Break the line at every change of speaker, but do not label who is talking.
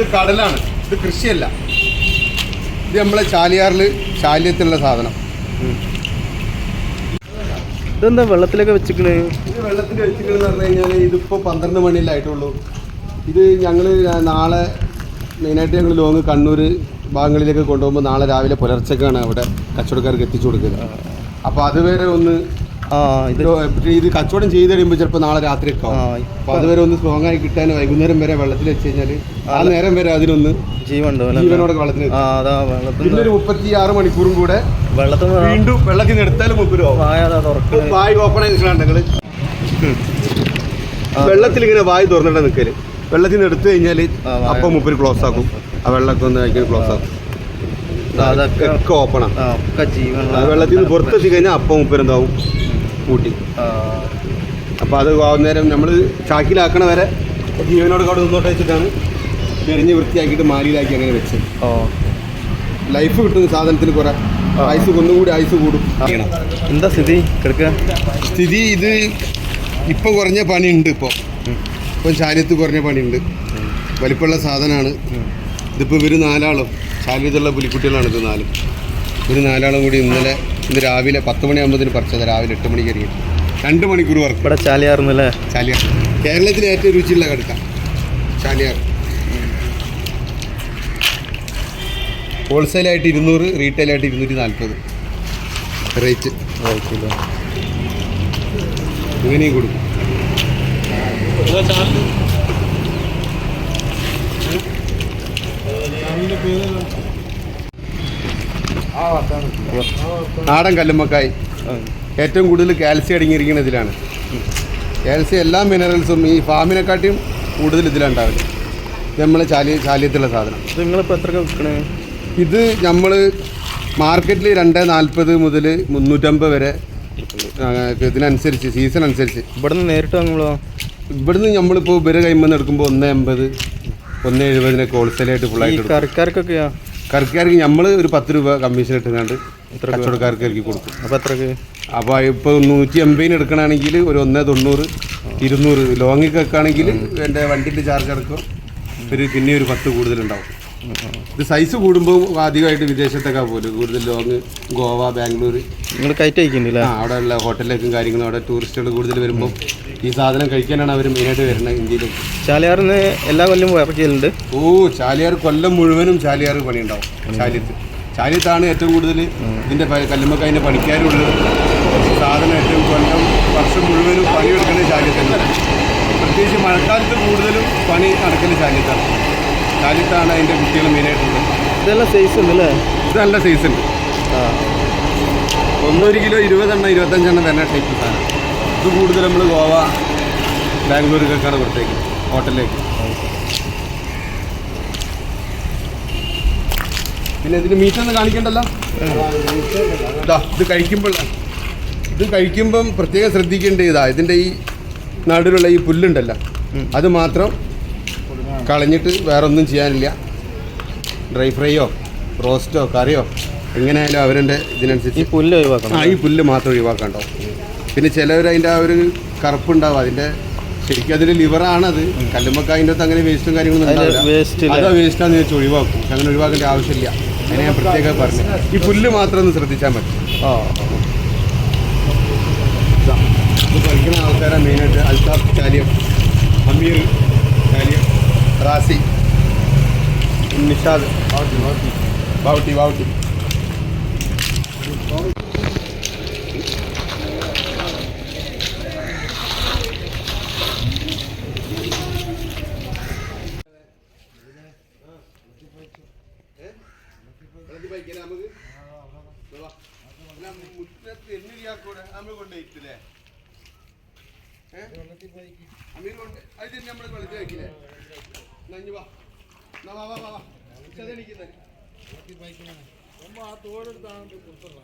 ഇത് കടലാണ്. ഇത് കൃഷിയല്ല. ഇത് നമ്മളെ ചാലിയാറിൽ ശാല്യത്തിലുള്ള സാധനം.
ഇതെന്താ വെള്ളത്തിലൊക്കെ വെച്ചിട്ടുണ്ട്
ഇത് വെള്ളത്തിൽ വെച്ചിട്ടെന്ന് പറഞ്ഞു കഴിഞ്ഞാൽ ഇതിപ്പോൾ പന്ത്രണ്ട് മണിയിലായിട്ടുള്ളൂ ഇത് ഞങ്ങൾ നാളെ മെയിനായിട്ട് ഞങ്ങൾ ലോങ് കണ്ണൂർ ഭാഗങ്ങളിലേക്ക് കൊണ്ടുപോകുമ്പോൾ നാളെ രാവിലെ പുലർച്ചക്കാണ് അവിടെ കച്ചവടക്കാർക്ക് എത്തിച്ചു കൊടുക്കുന്നത് അപ്പോൾ അതുവരെ ഒന്ന്
ഇത്
കച്ചവടം ചെയ്ത് കഴിയുമ്പോൾ ചിലപ്പോൾ നാളെ രാത്രി ഒക്കെ അപ്പൊ അതുവരെ ഒന്ന് സ്ട്രോങ് ആയി കിട്ടാൻ വൈകുന്നേരം വരെ വെള്ളത്തിൽ വെച്ച് കഴിഞ്ഞാൽ ആ നേരം വരെ അതിനൊന്ന് ജീവനോടെ പിന്നെ ഒരു മുപ്പത്തി ആറ് മണിക്കൂറും കൂടെ
വെള്ളത്തിൽ
വീണ്ടും വെള്ളത്തിൽ നിന്ന് എടുത്താലും മുപ്പത്
വായ
ഓപ്പൺ ആയി നിൽക്കണ വെള്ളത്തിൽ ഇങ്ങനെ വായ തുറന്നിട്ട് നിൽക്കൽ വെള്ളത്തിൽ നിന്ന് എടുത്തു കഴിഞ്ഞാൽ അപ്പൊ മുപ്പര് ക്ലോസ് ആക്കും. ആ വെള്ളമൊക്കെ ഒന്ന് കഴിക്കാൻ ക്ലോസ് ആക്കും.
അതൊക്കെ
ഓപ്പണാണ് വെള്ളത്തിൽ നിന്ന് പുറത്തെത്തി കഴിഞ്ഞാൽ അപ്പം മുപ്പര് എന്താവും? കൂട്ടി. അപ്പോൾ അത് നേരം നമ്മൾ ചാക്കിലാക്കണ വരെ ജീവനോട് കൂടെ നിന്നോട്ട് വെച്ചിട്ടാണ് എറിഞ്ഞ് വൃത്തിയാക്കിയിട്ട് മാലിയിലാക്കി അങ്ങനെ വെച്ചത്.
ഓ.
ലൈഫ് കിട്ടുന്ന സാധനത്തിന് കുറേ ആയുസ് ഒന്നുകൂടി ആയുസ് കൂടും.
എന്താ സ്ഥിതി? കിടക്കുക.
സ്ഥിതി ഇത് ഇപ്പം കുറഞ്ഞ പണിയുണ്ട് ഇപ്പോൾ ഇപ്പം ശാലിയത്ത് കുറഞ്ഞ പണിയുണ്ട്. വലിപ്പമുള്ള സാധനമാണ് ഇതിപ്പോൾ ഇവർ നാലാളും. ശാലിയത്തുള്ള പുലിക്കുട്ടികളാണ് ഇത് നാലും. ഇവർ നാലാളും കൂടി ഇന്നലെ ഇന്ന് രാവിലെ പത്ത് മണിയാകുമ്പോഴത്തേന് പറിച്ചത് രാവിലെ എട്ട് മണിക്ക് അറിയാം രണ്ട് മണിക്കൂർ വർക്ക്
ഇവിടെ ചാലിയാറുന്നല്ലേ
ചാലിയാർ. കേരളത്തിലെ ഏറ്റവും രുചിയുള്ള കടുക്ക. ചാലിയാർ. ഹോൾസെയിലായിട്ട് ഇരുന്നൂറ് റീറ്റെയിലായിട്ട് ഇരുന്നൂറ്റി നാൽപ്പത് റേറ്റ് ഇങ്ങനെയും കൊടുക്കും. നാടൻ കല്ലുമ്മക്കായ്. ഏറ്റവും കൂടുതൽ കാൽസ്യം അടങ്ങിയിരിക്കുന്ന ഇതിലാണ്. കാൽസ്യം എല്ലാ മിനറൽസും ഈ ഫാമിനെക്കാട്ടിയും കൂടുതൽ ഇതിലുണ്ടാവില്ല ഇത് നമ്മളെ ചാലി ചാലിയത്തുള്ള സാധനം.
നിങ്ങളിപ്പോൾ എത്ര വിൽക്കണേ?
ഇത് നമ്മൾ മാർക്കറ്റിൽ രണ്ട് നാൽപ്പത് മുതൽ മുന്നൂറ്റമ്പത് വരെ ഇതിനനുസരിച്ച് സീസൺ അനുസരിച്ച്.
ഇവിടെ നിന്ന് നേരിട്ട് വാങ്ങുമ്പോഴോ
ഇവിടുന്ന് നമ്മളിപ്പോൾ ഇവരെ കൈമെന്ന് എടുക്കുമ്പോൾ ഒന്ന് എൺപത് ഒന്ന് എഴുപതിനൊക്കെ ഹോൾസെയിലായിട്ട് ഫുള്ളായിട്ട്
കറിക്കാർക്കൊക്കെയാ?
കറിക്കാർക്ക് നമ്മൾ ഒരു പത്ത് രൂപ കമ്മീഷൻ ഇട്ടുകൊണ്ട് കച്ചവടക്കാർക്ക് ഇറക്കി കൊടുക്കും.
അപ്പോൾ എത്രക്ക്?
അപ്പോൾ ഇപ്പോൾ നൂറ്റി എൺപതിന് എടുക്കണമെങ്കിൽ ഒരു ഒന്ന് തൊണ്ണൂറ് ഇരുന്നൂറ്. ലോങ്ങിക്കൊക്കെ ആണെങ്കിൽ എന്റെ വണ്ടിന്റെ ചാർജ് അടക്കം ഒരു പിന്നെ ഒരു പത്ത് കൂടുതലുണ്ടാവും. ഇത് സൈസ് കൂടുമ്പോൾ അധികമായിട്ട് വിദേശത്തൊക്കെ പോലും കൂടുതൽ ലോങ് ഗോവ ബാംഗ്ലൂർ.
നിങ്ങൾ കയറ്റി അയക്കുന്നില്ല?
ആ അവിടെയുള്ള ഹോട്ടലിലേക്കും കാര്യങ്ങളും അവിടെ ടൂറിസ്റ്റുകൾ കൂടുതൽ വരുമ്പോൾ ഈ സാധനം കഴിക്കാനാണ് അവർ മെയിനായിട്ട് വരുന്നത് ഇന്ത്യയിലേക്ക്.
ചാലിയാറിന് എല്ലാ കൊല്ലം ഇറക്കിയലുണ്ട്?
ഓ ചാലിയാർ കൊല്ലം മുഴുവനും ചാലിയാർ പണിയുണ്ടാവും. ചാലിയത്ത്. ചാലിയത്താണ് ഏറ്റവും കൂടുതൽ ഇതിന്റെ കല്ലുമ്മക്കായതിന്റെ പണിക്കാരുള്ളത്. സാധനം ഏറ്റവും കൊല്ലം വർഷം മുഴുവനും പണിയെടുക്കുന്നത് ചാലിയത്തന്നെ പ്രത്യേകിച്ച് മഴക്കാലത്ത് കൂടുതലും പണി നടക്കുന്ന ചാലിയത്താണ്. ചാലിയത്താണ് അതിന്റെ കുട്ടികൾ മെയിനായിട്ടുള്ളത്.
ഇതെല്ലാം സൈസ് ഉണ്ടല്ലേ
ഇത് നല്ല സൈസ് ഉണ്ട്. ഒന്നൊരു കിലോ ഇരുപതെണ്ണം ഇരുപത്തഞ്ചെണ്ണം വരുന്ന ടൈപ്പ് സാധനം. ഇത് കൂടുതൽ നമ്മൾ ഗോവ ബാംഗ്ലൂരിലേക്കാണ് പുറത്തേക്ക് ഹോട്ടലിലേക്ക് പിന്നെ ഇതിന് മീറ്റ് ഒന്ന് കാണിക്കണ്ടല്ലോ? ഇതാ ഇത് കഴിക്കുമ്പോൾ ഇത് കഴിക്കുമ്പം പ്രത്യേകം ശ്രദ്ധിക്കേണ്ട ഇതാ ഇതിന്റെ ഈ നടുവിലുള്ള ഈ പുല്ലുണ്ടല്ലോ. അത് മാത്രം കളഞ്ഞിട്ട് വേറെ ഒന്നും ചെയ്യാനില്ല. ഡ്രൈ ഫ്രൈയോ റോസ്റ്റോ കറിയോ എങ്ങനെയായാലും അവരുടെ ഇതിനനുസരിച്ച്
ഈ പുല്ല് ഒഴിവാക്കണം
ആ ഈ പുല്ല് മാത്രം ഒഴിവാക്കണ്ടോ? പിന്നെ ചിലവർ അതിന്റെ ആ ഒരു കറുപ്പുണ്ടാവും അതിന്റെ ശരിക്കും അതിന്റെ ലിവറാണത് കല്ലുമ്മക്കായതിന്റെ അകത്ത് അങ്ങനെ വേസ്റ്റും കാര്യങ്ങളൊന്നും ഉണ്ടാവില്ല? അത് വേസ്റ്റാന്ന് വെച്ച് ഒഴിവാക്കും. അങ്ങനെ ഒഴിവാക്കേണ്ട ആവശ്യമില്ല. അതിനെ ഞാൻ പ്രത്യേകം പറഞ്ഞു? ഈ പുല്ല് മാത്രം ഒന്ന് ശ്രദ്ധിച്ചാൽ മതി.
ആ.
പഠിക്കുന്ന ആൾക്കാരാണ് മെയിനായിട്ട്. അൽതാഫ് ചാലിയം അമീർ ചാലിയം റാസി നിഷാദ്. ബാവുട്ടി ബാവുട്ടി. അമീർ കൊണ്ട് അത് നമ്മൾ വെള്ളത്തിൽ വാ. വാ
ആ തോടെടുത്താണ് കൊടുത്തത്